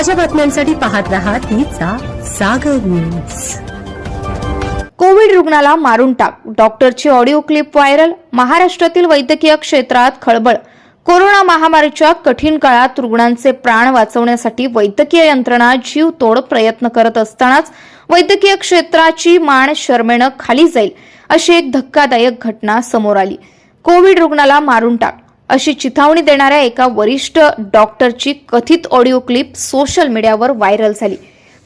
ताज्या बातम्यांसाठी पाहत राहा तीचा सागर न्यूज कोविड रुग्णाला मारून टाक. डॉक्टरची ऑडिओ क्लिप व्हायरल. महाराष्ट्रातील वैद्यकीय क्षेत्रात खळबळ. कोरोना महामारीच्या कठीण काळात रुग्णांचे प्राण वाचवण्यासाठी वैद्यकीय यंत्रणा जीव तोड प्रयत्न करत असतानाच वैद्यकीय क्षेत्राची मान शर्मेनं खाली जाईल अशी एक धक्कादायक घटना समोर आली. कोविड रुग्णाला मारून टाक. अशी चिथावणी देणाऱ्या एका वरिष्ठ डॉक्टरची कथित ऑडिओ क्लिप सोशल मीडियावर व्हायरल झाली.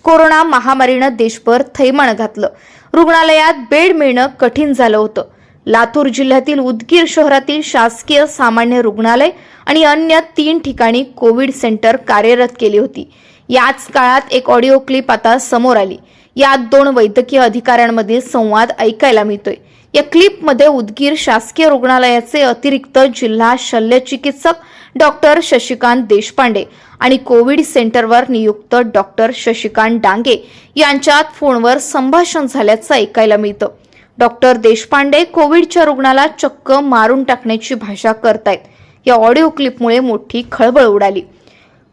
कोरोना महामारीनं देशभर थैमान घातलं. रुग्णालयात बेड मिळणं कठीण झालं होतं. लातूर जिल्ह्यातील उदगीर शहरातील शासकीय सामान्य रुग्णालय आणि अन्य तीन ठिकाणी कोविड सेंटर कार्यरत केली होती. याच काळात एक ऑडिओ क्लिप आता समोर आली. यात दोन वैद्यकीय अधिकाऱ्यांमधील संवाद ऐकायला मिळतोय. या क्लिपमध्ये उदगीर शासकीय रुग्णालयाचे अतिरिक्त जिल्हा शल्यचिकित्सक डॉक्टर शशिकांत देशपांडे आणि कोविड सेंटरवर नियुक्त डॉक्टर शशिकांत डांगे यांच्यात फोनवर संभाषण झाल्याचं ऐकायला मिळतं. डॉक्टर देशपांडे कोविडच्या रुग्णाला चक्क मारून टाकण्याची भाषा करतायत. या ऑडिओ क्लिपमुळे मोठी खळबळ उडाली.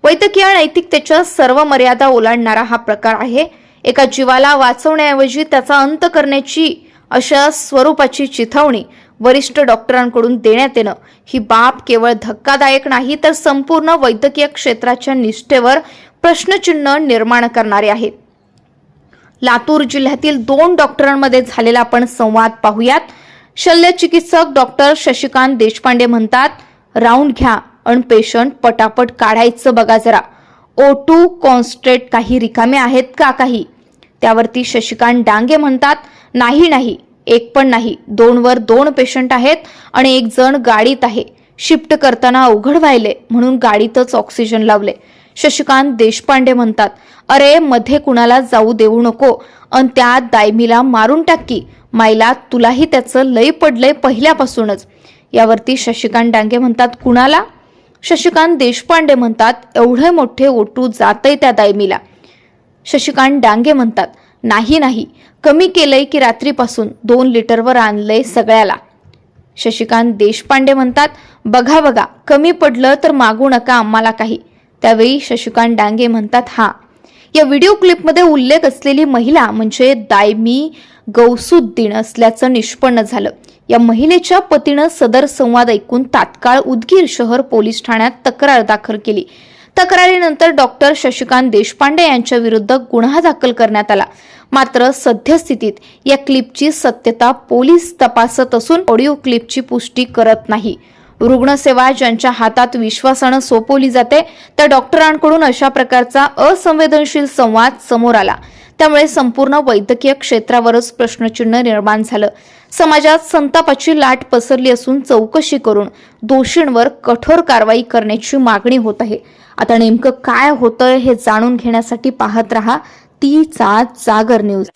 वैद्यकीय नैतिकतेच्या सर्व मर्यादा ओलांडणारा हा प्रकार आहे. एका जीवाला वाचवण्याऐवजी त्याचा अंत करण्याची अशा स्वरूपाची चिथावणी वरिष्ठ डॉक्टरांकडून देण्यात येणं. ही बाब केवळ धक्कादायक नाही तर संपूर्ण वैद्यकीय क्षेत्राच्या निष्ठेवर प्रश्नचिन्ह निर्माण करणारे आहे. लातूर जिल्ह्यातील दोन डॉक्टरांमध्ये झालेला आपण संवाद पाहूयात. शल्यचिकित्सक डॉक्टर शशिकांत देशपांडे म्हणतात राऊंड घ्या अन पेशंट पटापट काढायचं बघा जरा. ओ टू कॉन्स्ट्रेट काही रिकामे आहेत का काही? त्यावरती शशिकांत डांगे म्हणतात नाही नाही एक पण नाही. दोनवर दोन पेशंट आहेत आणि एक जण गाडीत आहे. शिफ्ट करताना अवघड व्हायले म्हणून गाडीतच ऑक्सिजन लावले. शशिकांत देशपांडे म्हणतात अरे मध्ये कुणाला जाऊ देऊ नको. अन त्या दायमीला मारून टाकी माईला तुलाही त्याचं लय पडलंय पहिल्यापासूनच. यावरती शशिकांत डांगे म्हणतात कुणाला? शशिकांत देशपांडे म्हणतात एवढे मोठे ओटू जातय त्या दायमीला. शशिकांत डांगे म्हणतात नाही नाही कमी केलंय की रात्रीपासून दोन लिटरवर आणलंय सगळ्याला. शशिकांत देशपांडे म्हणतात बघा बघा कमी पडलं तर मागू नका आम्हाला काही. त्यावेळी शशिकांत डांगे म्हणतात हा. या व्हिडिओ क्लिपमध्ये उल्लेख असलेली महिला म्हणजे दायमी गौसुद्दीन असल्याचं निष्पन्न झालं. या महिलेच्या पतीनं सदर संवाद ऐकून तात्काळ उदगीर शहर पोलीस ठाण्यात तक्रार दाखल केली. तक्रारीनंतर डॉक्टर शशिकांत देशपांडे यांच्या विरुद्ध गुन्हा दाखल करण्यात आला. मात्र सद्यस्थितीत या क्लिपची सत्यता पोलीस तपासत असून ऑडिओ क्लिपची पुष्टी करत नाही. रुग्णसेवा ज्यांच्या हातात विश्वासानं सोपवली जाते त्या डॉक्टरांकडून अशा प्रकारचा असंवेदनशील संवाद समोर आला. त्यामुळे संपूर्ण वैद्यकीय क्षेत्रावरच प्रश्नचिन्ह निर्माण झालं. समाजात संतापाची लाट पसरली असून चौकशी करून दोषींवर कठोर कारवाई करण्याची मागणी होत आहे. आता नेमकं काय होतंय हे जाणून घेण्यासाठी पाहत रहा तीचा जागर न्यूज.